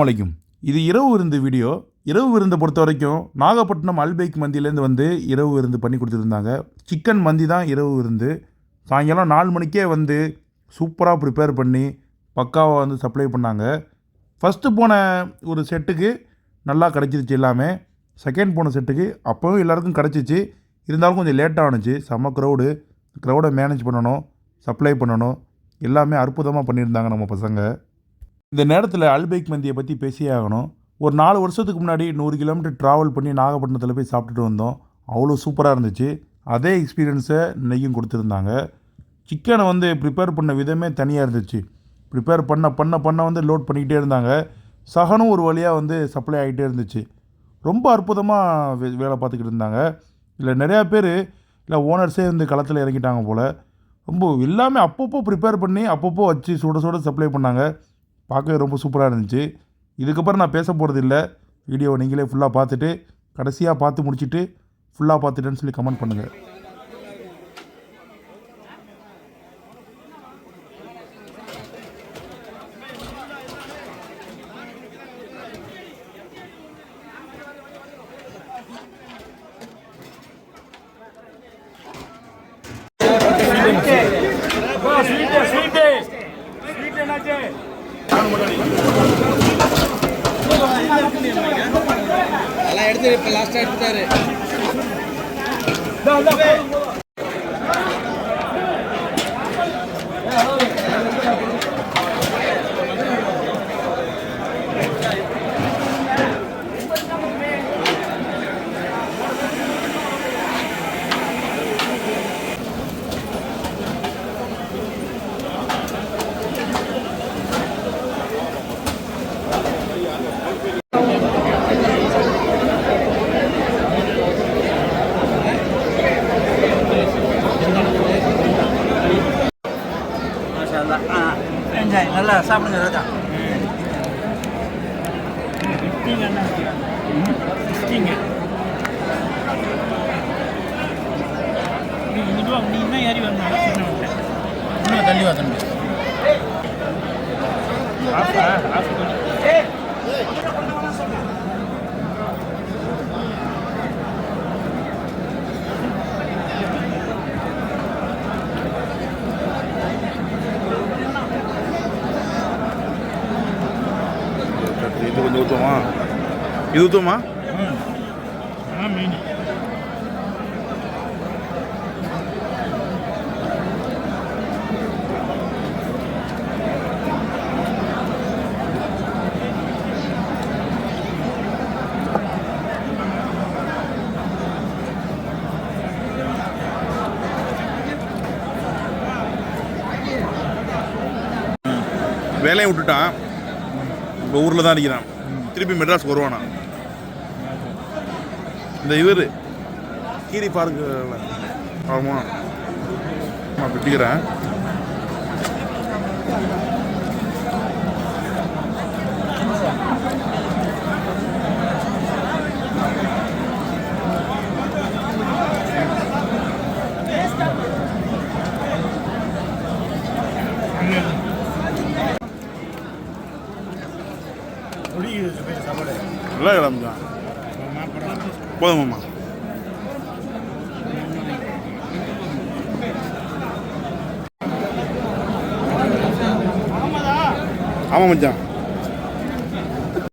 வலைக்கும் இது இரவு விருந்து வீடியோ. இரவு விருந்தை பொறுத்த வரைக்கும் நாகப்பட்டினம் அல்பேக் மந்தியிலேருந்து வந்து இரவு விருந்து பண்ணி கொடுத்துருந்தாங்க. சிக்கன் மந்தி தான் இரவு விருந்து. சாயங்காலம் நாலு மணிக்கே வந்து சூப்பராக ப்ரிப்பேர் பண்ணி பக்காவாக வந்து சப்ளை பண்ணாங்க. ஃபஸ்ட்டு போன ஒரு செட்டுக்கு நல்லா கிடச்சிருச்சு எல்லாமே. செகண்ட் போன செட்டுக்கு அப்போவும் எல்லாருக்கும் கிடச்சிச்சு. இருந்தாலும் கொஞ்சம் லேட்டாக ஆணுச்சு செம்ம க்ரௌடு க்ரௌடை மேனேஜ் பண்ணணும் சப்ளை பண்ணணும். எல்லாமே அற்புதமாக பண்ணியிருந்தாங்க நம்ம பசங்க. இந்த நேரத்தில் அல்பைக் மந்தியை பற்றி பேசியே ஆகணும். ஒரு நாலு வருஷத்துக்கு முன்னாடி நூறு கிலோமீட்டர் ட்ராவல் பண்ணி நாகப்பட்டினத்தில் போய் சாப்பிட்டுட்டு வந்தோம். அவ்வளோ சூப்பராக இருந்துச்சு. அதே எக்ஸ்பீரியன்ஸை நெய்யும் கொடுத்துருந்தாங்க. சிக்கனை வந்து ப்ரிப்பேர் பண்ண விதமே தனியாக இருந்துச்சு. ப்ரிப்பேர் பண்ண பண்ண பண்ண வந்து லோட் பண்ணிக்கிட்டே இருந்தாங்க. சகனும் ஒரு வழியாக வந்து சப்ளை ஆகிட்டே இருந்துச்சு. ரொம்ப அற்புதமாக வே வேலை பார்த்துக்கிட்டு இருந்தாங்க. இல்லை நிறையா பேர் இல்லை ஓனர்ஸே வந்து களத்தில் இறங்கிட்டாங்க போல். ரொம்ப எல்லாமே அப்பப்போ ப்ரிப்பேர் பண்ணி அப்பப்போ வச்சு சுட சுட சப்ளை பண்ணாங்க. பார்க்கவே ரொம்ப சூப்பராக இருந்துச்சு. இதுக்கப்புறம் நான் பேச போகிறது இல்லை. வீடியோவை நீங்களே ஃபுல்லாக பார்த்துட்டு கடைசியாக பார்த்து முடிச்சுட்டு ஃபுல்லாக பார்த்துட்டேன்னு சொல்லி கமெண்ட் பண்ணுங்கள் எல்லாம் எடுத்து இப்போ நல்லா சாப்பிடுங்க ராஜா. தள்ளி வா தம்பி இது கொஞ்சம் ஊற்றுமா இது ஊற்றுமா வேலையை விட்டுட்டான். இப்போ ஊரில் தான் இருக்கிறான். திருப்பி மெட்ராஸ் வருவானா? இந்த இவர். கீரி பார்க்கு ஆமாம் நான் வெட்டிக்கிறேன். நல்லா கிளம்புதான் போதுமாம்மா. ஆமாம் மச்சான்.